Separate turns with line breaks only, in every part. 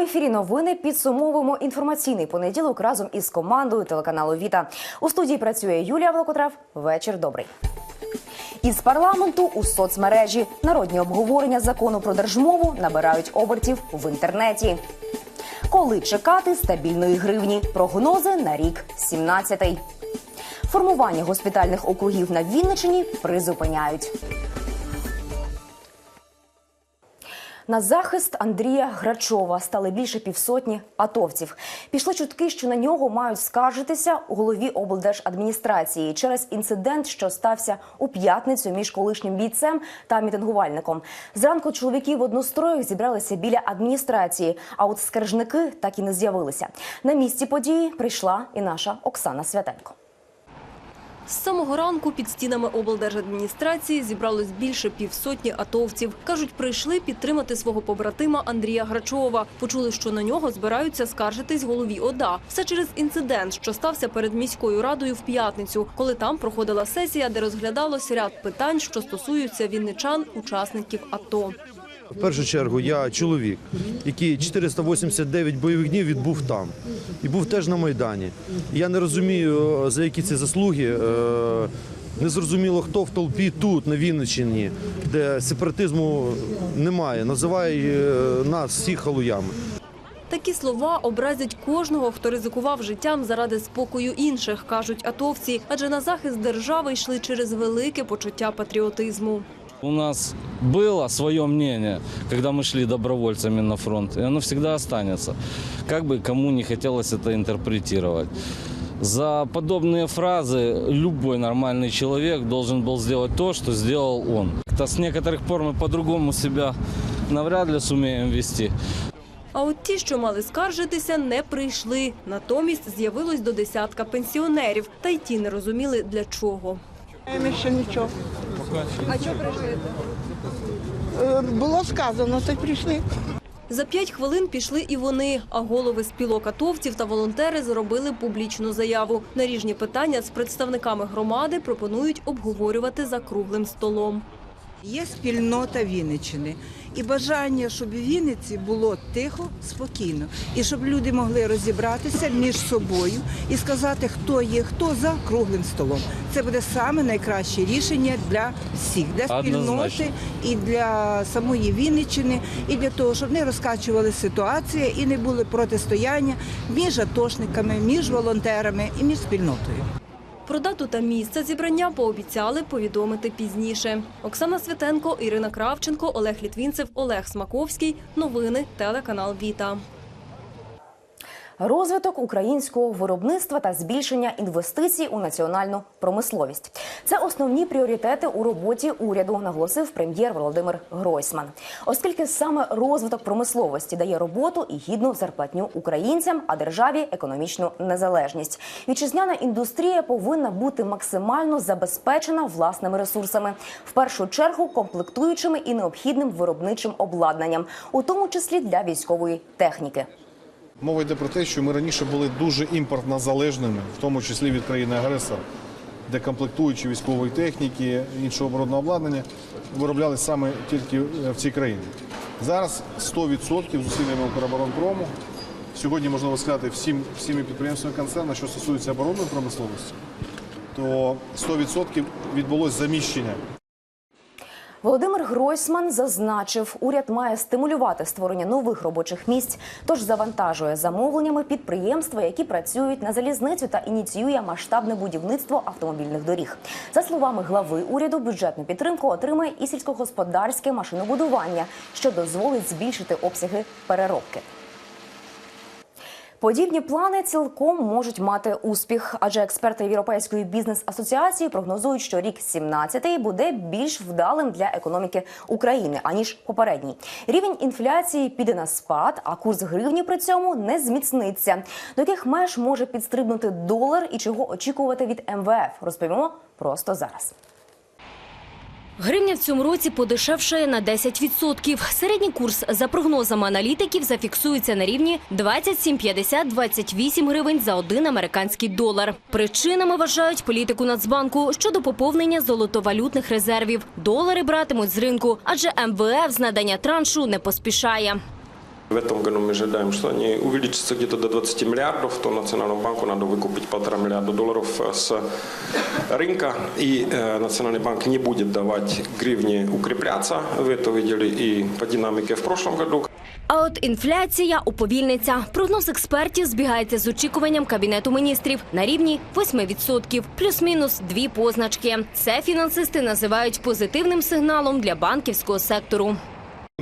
ефірі новини підсумовуємо інформаційний понеділок разом із командою телеканалу Віта. У студії працює Юлія Волокотрев. Вечір добрий. Із парламенту у соцмережі народні обговорення закону про держмову набирають обертів в інтернеті. Коли чекати стабільної гривні? Прогнози на рік 17-й. Формування госпітальних округів на Вінничині призупиняють. На захист Андрія Грачова стали більше півсотні атовців. Пішли чутки, що на нього мають скаржитися голові облдержадміністрації через інцидент, що стався у п'ятницю між колишнім бійцем та мітингувальником. Зранку чоловіки в одностроях зібралися біля адміністрації, а от скаржники так і не з'явилися. На місці події прийшла і наша Оксана Святенко.
З самого ранку під стінами облдержадміністрації зібралось більше півсотні атовців. Кажуть, прийшли підтримати свого побратима Андрія Грачова. Почули, що на нього збираються скаржитись голові ОДА. Все через інцидент, що стався перед міською радою в п'ятницю, коли там проходила сесія, де розглядалось ряд питань, що стосуються вінничан, учасників АТО.
В першу чергу я чоловік, який 489 бойових днів відбув там і був теж на Майдані. І я не розумію, за які ці заслуги. е, Не зрозуміло, хто в толпі тут, на Вінниччині, де сепаратизму немає, називає е, нас всіх халуями.
Такі слова образять кожного, хто ризикував життям заради спокою інших, кажуть атовці, адже на захист держави йшли через велике почуття патріотизму.
У нас было свое мнение, когда мы шли добровольцами на фронт, и оно всегда останется. Как бы кому не хотелось это интерпретировать. За подобные фразы любой нормальный человек должен был сделать то, что сделал он. Это с некоторых пор мы по-другому себя навряд ли сумеем вести.
А от ті, що мали скаржитися, не прийшли. Натомість з'явилось до десятка пенсіонерів, та й ті не розуміли для чого.
Ми ще нічого.
А що прийшли?
Е, Було сказано, то й прийшли.
За п'ять хвилин пішли і вони, а голови спілок атовців та волонтери зробили публічну заяву. Наріжні питання з представниками громади пропонують обговорювати за круглим столом.
Є спільнота Вінниччини і бажання, щоб у Вінниці було тихо, спокійно, і щоб люди могли розібратися між собою і сказати, хто є хто за круглим столом. Це буде саме найкраще рішення для всіх, для спільноти і для самої Вінниччини, і для того, щоб не розкачували ситуацію і не були протистояння між атошниками, між волонтерами і між спільнотою.
Про дату та місце зібрання пообіцяли повідомити пізніше. Оксана Святенко, Ірина Кравченко, Олег Літвінцев, Олег Смаковський. Новини телеканал Віта.
Розвиток українського виробництва та збільшення інвестицій у національну промисловість це основні пріоритети у роботі уряду, наголосив прем'єр Володимир Гройсман. Оскільки саме розвиток промисловості дає роботу і гідну зарплатню українцям, а державі економічну незалежність. Вітчизняна індустрія повинна бути максимально забезпечена власними ресурсами, в першу чергу комплектуючими і необхідним виробничим обладнанням, у тому числі для військової техніки.
Мова йде про те, що ми раніше були дуже імпортно залежними, в тому числі від країни-агресора, де комплектуючі військової техніки, іншого оборонного обладнання вироблялись саме тільки е, в цій країні. Зараз 100% зусиллями Укроборонпрому, сьогодні можна сказати всім, всіми підприємствами концерну, що стосується оборонної промисловості, то 100% відбулось заміщення
Володимир Гройсман зазначив, уряд має стимулювати створення нових робочих місць, тож завантажує замовленнями підприємства, які працюють на залізницю та ініціює масштабне будівництво автомобільних доріг. За словами глави уряду, бюджетну підтримку отримає і сільськогосподарське машинобудування, що дозволить збільшити обсяги переробки. Подібні плани цілком можуть мати успіх, адже експерти Європейської бізнес-асоціації прогнозують, що рік 17-й буде більш вдалим для економіки України аніж попередній. Рівень інфляції піде на спад, а курс гривні при цьому не зміцниться. До яких меж може підстрибнути долар і чого очікувати від МВФ? Розповімо просто зараз.
Гривня в цьому році подешевшає на 10%. Середній курс, за прогнозами аналітиків, зафіксується на рівні 27,50-28 гривень за один американський долар. Причинами вважають політику Нацбанку щодо поповнення золотовалютних резервів. Долари братимуть з ринку, адже МВФ з надання траншу не поспішає.
В этом году мы ожидаем, что они увеличатся где-то до 20 миллиардов, то Национальному банку надо выкупить полтора миллиарда долларов э, с рынка, и э, Национальный банк не будет давать гривне укрепляться. Вы это видели и по динамике в прошлом году.
А от інфляція уповільниться. Прогноз експертів збігається з очікуванням кабінету міністрів на рівні 8%, плюс-мінус дві позначки. Це фінансисти називають позитивним сигналом для банківського сектору.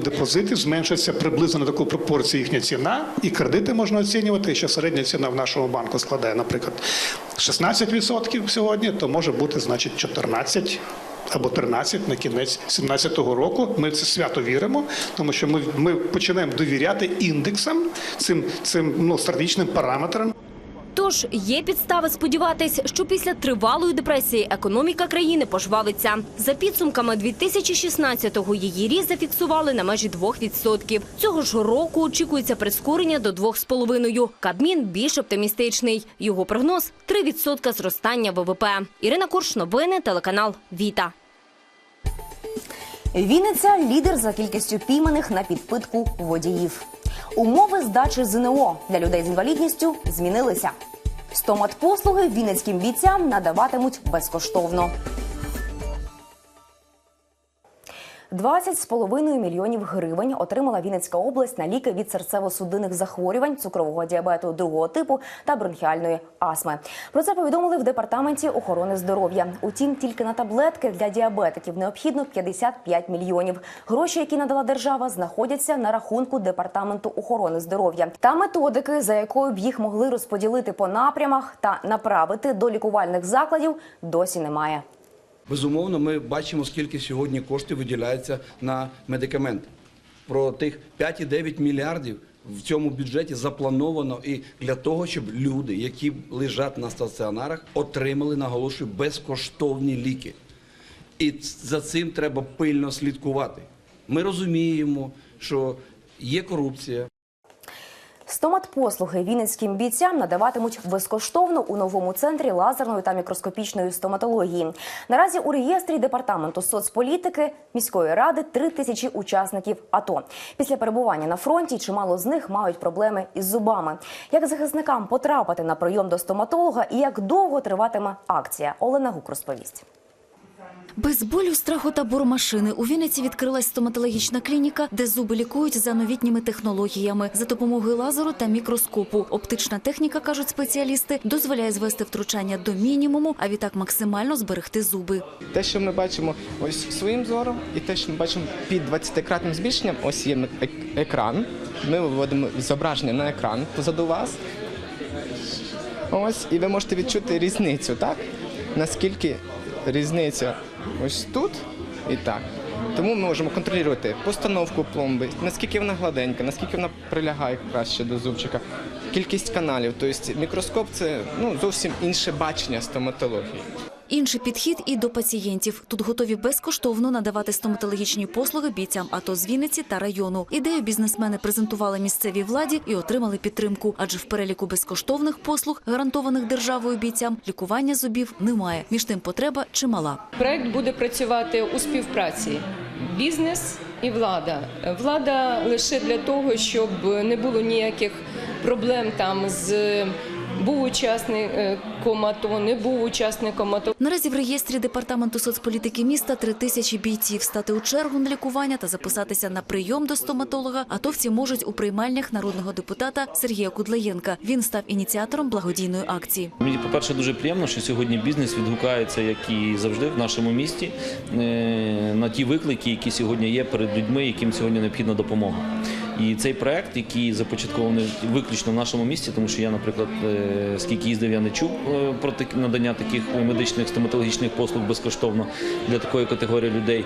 Депозити зменшаться приблизно на таку пропорцію їхня ціна, і кредити можна оцінювати, що середня ціна в нашому банку складає, наприклад, 16% сьогодні, то може бути, значить, 14 або 13 на кінець 2017 року. Ми це свято віримо, тому що ми, ми починаємо довіряти індексам, цим, цим ну, стратегічним параметрам.
Тож є підстави сподіватись, що після тривалої депресії економіка країни пожвавиться. За підсумками 2016-го її ріст зафіксували на межі 2%. Цього ж року очікується прискорення до 2,5%. Кабмін більш оптимістичний. Його прогноз 3% зростання ВВП. Ірина Курш, новини, телеканал Віта.
Вінниця лідер за кількістю пійманих на підпитку водіїв. Умови здачі ЗНО для людей з інвалідністю змінилися. Стомат-послуги вінницьким бійцям надаватимуть безкоштовно. 20,5 мільйонів гривень отримала Вінницька область на ліки від серцево-судинних захворювань, цукрового діабету другого типу та бронхіальної астми. Про це повідомили в департаменті охорони здоров'я. Утім, тільки на таблетки для діабетиків необхідно 55 мільйонів. Гроші, які надала держава, знаходяться на рахунку департаменту охорони здоров'я. Та методики, за якою б їх могли розподілити по напрямах та направити до лікувальних закладів, досі немає.
Безумовно, ми бачимо, скільки сьогодні коштів виділяється на медикаменти. Про тих 5,9 мільярдів в цьому бюджеті заплановано і для того, щоб люди, які лежать на стаціонарах, отримали, наголошую, безкоштовні ліки. І за цим треба пильно слідкувати. Ми розуміємо, що є корупція.
Стоматпослуги вінницьким бійцям надаватимуть безкоштовно у новому центрі лазерної та мікроскопічної стоматології. Наразі у реєстрі департаменту соцполітики міської ради три тисячі учасників АТО. Після перебування на фронті чимало з них мають проблеми із зубами. Як захисникам потрапити на прийом до стоматолога і як довго триватиме акція? Олена Гук розповість.
Без болю, страху та бормашини у Вінниці відкрилась стоматологічна клініка, де зуби лікують за новітніми технологіями за допомогою лазеру та мікроскопу. Оптична техніка, кажуть спеціалісти, дозволяє звести втручання до мінімуму, а відтак максимально зберегти зуби.
Те, що ми бачимо ось своїм зором, і те, що ми бачимо під 20-кратним збільшенням, ось є ек- екран. Ми виводимо зображення на екран позаду вас. Ось, і ви можете відчути різницю, так? Наскільки різниця ось тут і так. Тому ми можемо контролювати постановку пломби, наскільки вона гладенька, наскільки вона прилягає краще до зубчика, кількість каналів. Тобто мікроскоп це ну, зовсім інше бачення стоматології.
Інший підхід і до пацієнтів. Тут готові безкоштовно надавати стоматологічні послуги бійцям АТО з Вінниці та району. Ідею бізнесмени презентували місцевій владі і отримали підтримку, адже в переліку безкоштовних послуг, гарантованих державою бійцям, лікування зубів немає. Між тим потреба чимала.
Проект буде працювати у співпраці бізнес і влада. Влада лише для того, щоб не було ніяких проблем там з був учасником АТО, не був учасником АТО.
Наразі в реєстрі департаменту соцполітики міста три тисячі бійців стати у чергу на лікування та записатися на прийом до стоматолога. Атовці можуть у приймальнях народного депутата Сергія Кудлаєнка. Він став ініціатором благодійної акції.
Мені, по-перше, дуже приємно, що сьогодні бізнес відгукається, як і завжди в нашому місті, е, на ті виклики, які сьогодні є перед людьми, яким сьогодні необхідна допомога. І цей проект, який започаткований виключно в нашому місті, тому що я, наприклад, е, скільки їздив, я не чув е, про надання таких медичних стоматологічних послуг безкоштовно для такої категорії людей.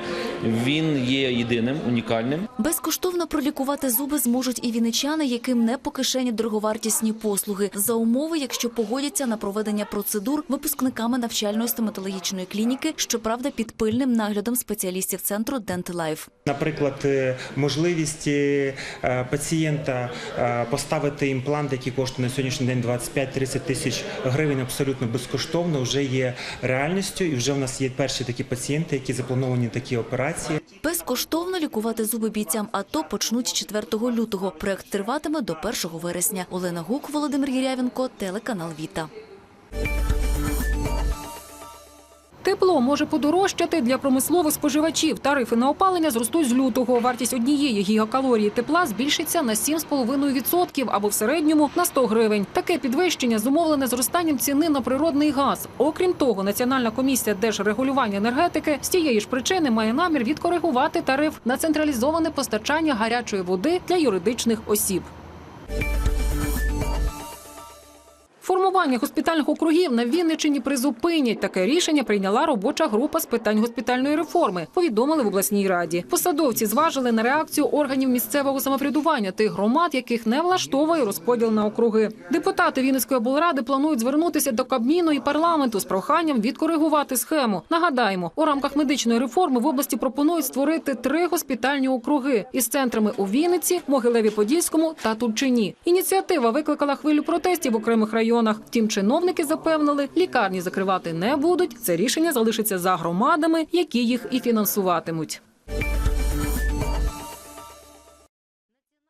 Він є єдиним, унікальним.
Безкоштовно пролікувати зуби зможуть і віничани, яким не по кишені дороговартісні послуги, за умови, якщо погодяться на проведення процедур випускниками навчальної стоматологічної клініки, щоправда, під пильним наглядом спеціалістів центру Дентилайф.
Наприклад, е, можливість пацієнта е, поставити імплант, який коштує на сьогоднішній день 25-30 тисяч гривень, абсолютно безкоштовно, вже є реальністю, і вже в нас є перші такі пацієнти, які заплановані такі операції.
Безкоштовно лікувати зуби бійцям АТО почнуть 4 лютого. Проект триватиме до 1 вересня. Олена Гук, Володимир Гірявенко, телеканал Віта.
Тепло може подорожчати для промислових споживачів. Тарифи на опалення зростуть з лютого. Вартість однієї гігакалорії тепла збільшиться на 7,5% або в середньому на 100 гривень. Таке підвищення зумовлене зростанням ціни на природний газ. Окрім того, Національна комісія держрегулювання енергетики з тієї ж причини має намір відкоригувати тариф на централізоване постачання гарячої води для юридичних осіб. Формування госпітальних округів на Вінниччині призупинять. Таке рішення прийняла робоча група з питань госпітальної реформи. Повідомили в обласній раді. Посадовці зважили на реакцію органів місцевого самоврядування тих громад, яких не влаштовує розподіл на округи. Депутати Вінницької облради планують звернутися до Кабміну і парламенту з проханням відкоригувати схему. Нагадаємо, у рамках медичної реформи в області пропонують створити три госпітальні округи із центрами у Вінниці, Могилеві-Подільському та Тульчині. Ініціатива викликала хвилю протестів в окремих районах. Втім, чиновники запевнили, лікарні закривати не будуть. Це рішення залишиться за громадами, які їх і фінансуватимуть.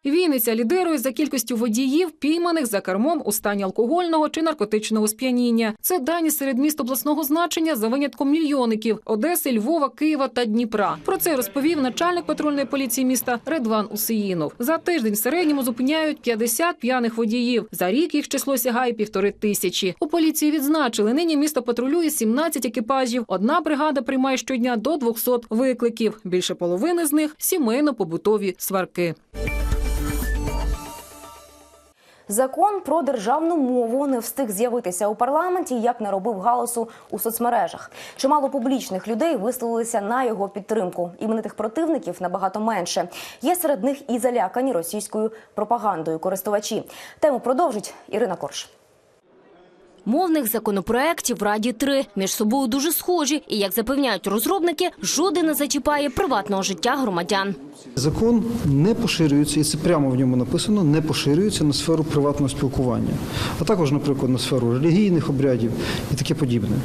Вінниця лідирує за кількістю водіїв, пійманих за кермом у стані алкогольного чи наркотичного сп'яніння. Це дані серед міст обласного значення за винятком мільйонників Одеси, Львова, Києва та Дніпра. Про це розповів начальник патрульної поліції міста Редван Усиїнов. За тиждень в середньому зупиняють 50 п'яних водіїв. За рік їх число сягає півтори тисячі. У поліції відзначили, нині місто патрулює 17 екіпажів. Одна бригада приймає щодня до 200 викликів. Більше половини з них сімейно-побутові сварки.
Закон про державну мову не встиг з'явитися у парламенті, як не робив галасу у соцмережах. Чимало публічних людей висловилися на його підтримку. Іменитих противників набагато менше. Є серед них і залякані російською пропагандою користувачі. Тему продовжить Ірина Корж.
Мовних законопроєктів в Раді три між собою дуже схожі, і як запевняють розробники, жоден не зачіпає приватного життя громадян.
Закон не поширюється, і це прямо в ньому написано, не поширюється на сферу приватного спілкування, а також, наприклад, на сферу релігійних обрядів і таке подібне.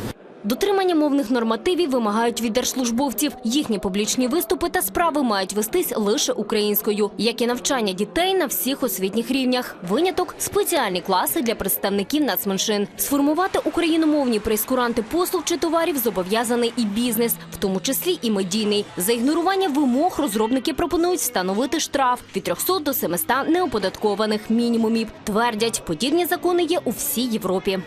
Дотримання мовних нормативів вимагають від держслужбовців. Їхні публічні виступи та справи мають вестись лише українською, як і навчання дітей на всіх освітніх рівнях. Виняток спеціальні класи для представників нацменшин. Сформувати україномовні прейскуранти послуг чи товарів зобов'язаний і бізнес, в тому числі і медійний. За ігнорування вимог розробники пропонують встановити штраф від 300 до 700 неоподаткованих мінімумів. Твердять, подібні закони є у всій Європі.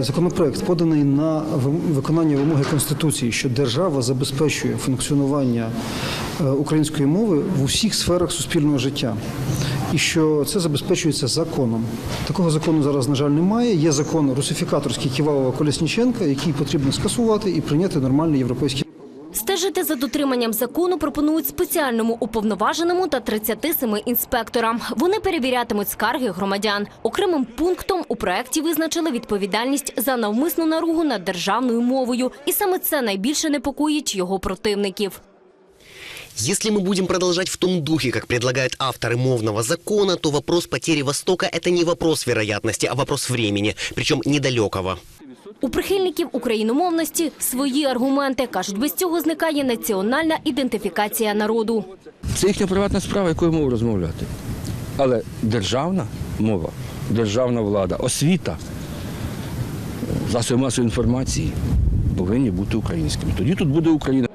Законопроект поданий на виконання вимоги Конституції, що держава забезпечує функціонування е, української мови в усіх сферах суспільного життя. І що це забезпечується законом. Такого закону зараз, на жаль, немає. Є закон русифікаторський Ківалова Колесніченка, який потрібно скасувати і прийняти нормальний європейський
Стежити за дотриманням закону пропонують спеціальному уповноваженому та 37 інспекторам. Вони перевірятимуть скарги громадян. Окремим пунктом у проекті визначили відповідальність за навмисну наругу над державною мовою, і саме це найбільше непокоїть його противників.
Если мы будем продолжать в том духе, как предлагают авторы мовного закона, то вопрос потери Востока – это не вопрос вероятности, а вопрос времени, причем недалекого.
У прихильників україномовності свої аргументи кажуть, без цього зникає національна ідентифікація народу.
Це їхня приватна справа, якою мову розмовляти. Але державна мова, державна влада, освіта, засоби масової інформації повинні бути українськими. Тоді тут буде Україна.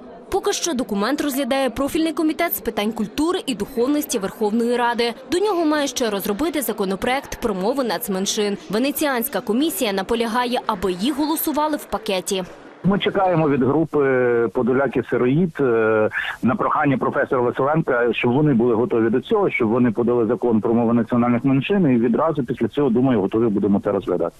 Що документ розглядає профільний комітет з питань культури і духовності Верховної Ради. До нього має ще розробити законопроект про мови нацменшин. Венеціанська комісія наполягає, аби їх голосували в пакеті.
Ми чекаємо від групи Подоляки Сироїд е, на прохання професора Василенка, щоб вони були готові до цього, щоб вони подали закон про мови національних меншин, і відразу після цього думаю, готові будемо це розглядати.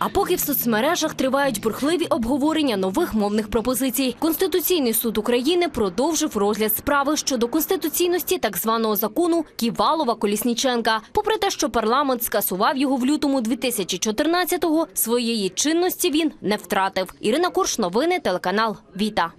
А поки в соцмережах тривають бурхливі обговорення нових мовних пропозицій, Конституційний суд України продовжив розгляд справи щодо конституційності так званого закону Ківалова Колісніченка. Попри те, що парламент скасував його в лютому 2014-го, своєї чинності він не втратив. Ірина Корш, новини, телеканал Віта.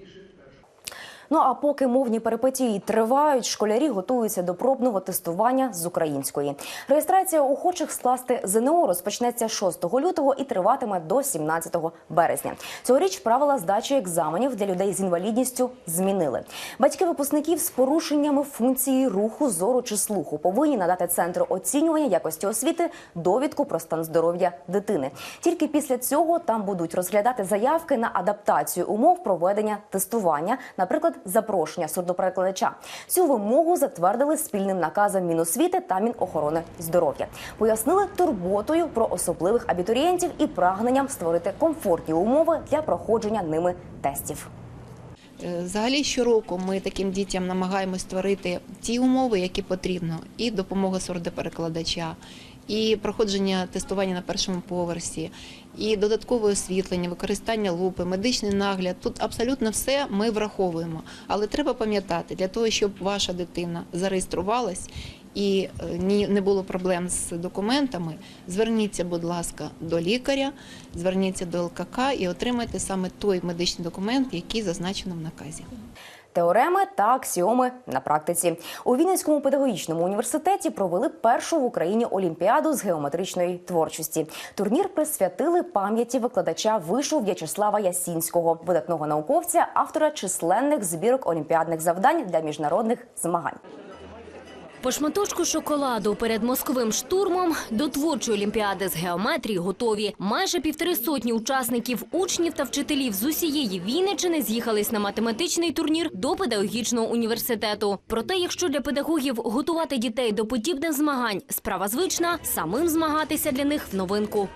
Ну а поки мовні перипетії тривають, школярі готуються до пробного тестування з української. Реєстрація охочих скласти ЗНО розпочнеться 6 лютого і триватиме до 17 березня. Цьогоріч правила здачі екзаменів для людей з інвалідністю змінили. Батьки випускників з порушеннями функції руху, зору чи слуху повинні надати центру оцінювання якості освіти довідку про стан здоров'я дитини. Тільки після цього там будуть розглядати заявки на адаптацію умов проведення тестування, наприклад, запрошення сурдоперекладача. Цю вимогу затвердили спільним наказом Міносвіти та Мінохорони здоров'я. Пояснили турботою про особливих абітурієнтів і прагненням створити комфортні умови для проходження ними тестів.
Е, Взагалі щороку ми таким дітям намагаємось створити ті умови, які потрібно, і допомога сурдоперекладача, і проходження тестування на першому поверсі, і додаткове освітлення, використання лупи, медичний нагляд. Тут абсолютно все ми враховуємо. Але треба пам'ятати, для того, щоб ваша дитина зареєструвалась і е, не було проблем з документами, зверніться, будь ласка, до лікаря, зверніться до ЛКК і отримайте саме той медичний документ, який зазначено в наказі.
Теореми та аксіоми на практиці у Вінницькому педагогічному університеті провели першу в Україні олімпіаду з геометричної творчості. Турнір присвятили пам'яті викладача вишу В'ячеслава Ясінського, видатного науковця, автора численних збірок олімпіадних завдань для міжнародних змагань.
По шматочку шоколаду перед московим штурмом до творчої олімпіади з геометрії готові. Майже півтори сотні учасників, учнів та вчителів з усієї Вінничини з'їхались на математичний турнір до педагогічного університету. Проте, якщо для педагогів готувати дітей до подібних змагань справа звична, самим змагатися для них в новинку.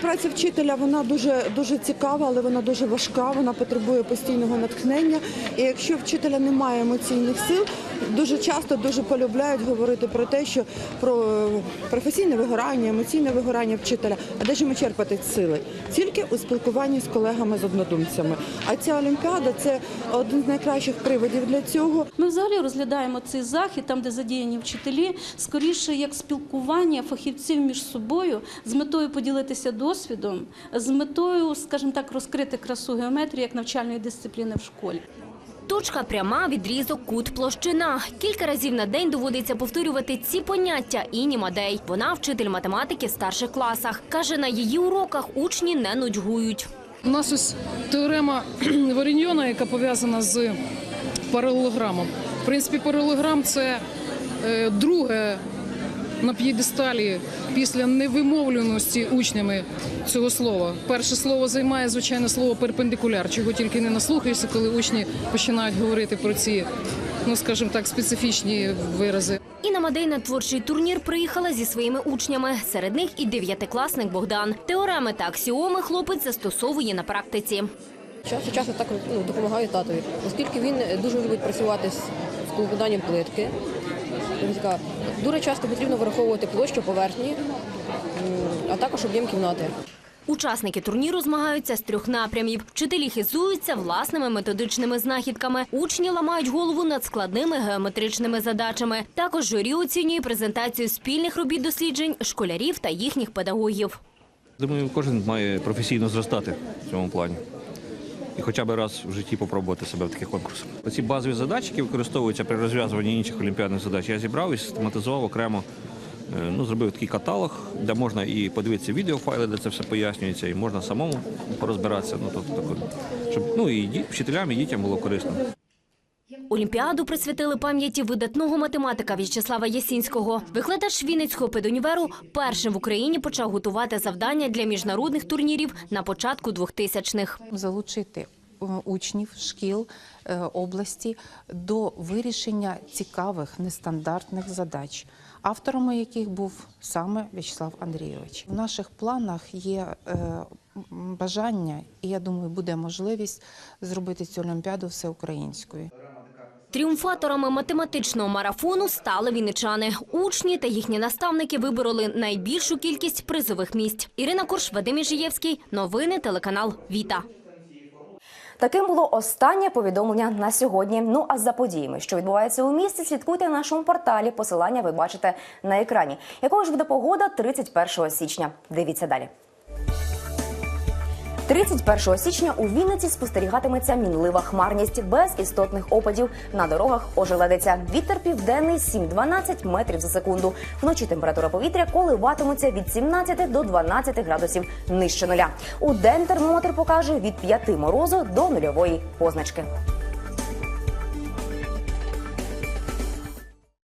Праця вчителя вона дуже дуже цікава, але вона дуже важка. Вона потребує постійного натхнення. І якщо вчителя немає емоційних сил, дуже часто дуже полюбляють говорити про те, що про е, професійне вигорання, емоційне вигорання вчителя. А де ж йому черпати сили? Тільки у спілкуванні з колегами з однодумцями. А ця олімпіада це один з найкращих приводів для цього.
Ми взагалі розглядаємо цей захід, там де задіяні вчителі, скоріше як спілкування фахівців між собою з метою поділитися досвідом, з метою, скажімо так, розкрити красу геометрії як навчальної дисципліни в школі.
Точка пряма, відрізок, кут, площина. Кілька разів на день доводиться повторювати ці поняття Іні Мадей. Вона вчитель математики в старших класах. Каже, на її уроках учні не нудьгують.
У нас ось теорема Варіньйона, яка пов'язана з паралелограмом. В принципі, паралелограм це е, друге на п'єдесталі після невимовленості учнями цього слова. Перше слово займає, звичайно, слово перпендикуляр, чого тільки не наслухаєшся, коли учні починають говорити про ці, ну скажімо так, специфічні вирази.
Інна Мадей на творчий турнір приїхала зі своїми учнями. Серед них і дев'ятикласник Богдан. Теореми та аксіоми хлопець застосовує на практиці.
Час від часу так ну, допомагаю татові, оскільки він дуже любить працювати з з плитки. Така, Дуже часто потрібно враховувати площу поверхні, а також об'єм кімнати.
Учасники турніру змагаються з трьох напрямів. Вчителі хизуються власними методичними знахідками. Учні ламають голову над складними геометричними задачами. Також журі оцінює презентацію спільних робіт досліджень школярів та їхніх педагогів.
Думаю, кожен має професійно зростати в цьому плані. І хоча б раз в житті попробувати себе в таких конкурсах. Оці базові задачі, які використовуються при розв'язуванні інших олімпіадних задач, я зібрав і систематизував окремо. Е, Ну, зробив такий каталог, де можна і подивитися відеофайли, де це все пояснюється, і можна самому порозбиратися. Ну, тобто, щоб ну, і вчителям, і дітям було корисно.
Олімпіаду присвятили пам'яті видатного математика В'ячеслава Ясінського. Викладач Вінницького педуніверу першим в Україні почав готувати завдання для міжнародних турнірів на початку 2000-х.
залучити е, учнів шкіл е, області до вирішення цікавих нестандартних задач, авторами яких був саме В'ячеслав Андрійович. В наших планах є е, бажання, і я думаю, буде можливість зробити цю олімпіаду всеукраїнською.
Тріумфаторами математичного марафону стали вінничани. Учні та їхні наставники вибороли найбільшу кількість призових місць. Ірина Корш, Вадим Іжиєвський. Новини телеканал Віта.
Таким було останнє повідомлення на сьогодні. Ну а за подіями, що відбувається у місті, слідкуйте на нашому порталі. Посилання ви бачите на екрані. Якою ж буде погода 31 січня? Дивіться далі. 31 січня у Вінниці спостерігатиметься мінлива хмарність без істотних опадів. На дорогах ожеледиться. Вітер південний 7-12 метрів за секунду. Вночі температура повітря коливатиметься від 17 до 12 градусів нижче нуля. У день термометр покаже від 5 морозу до нульової позначки.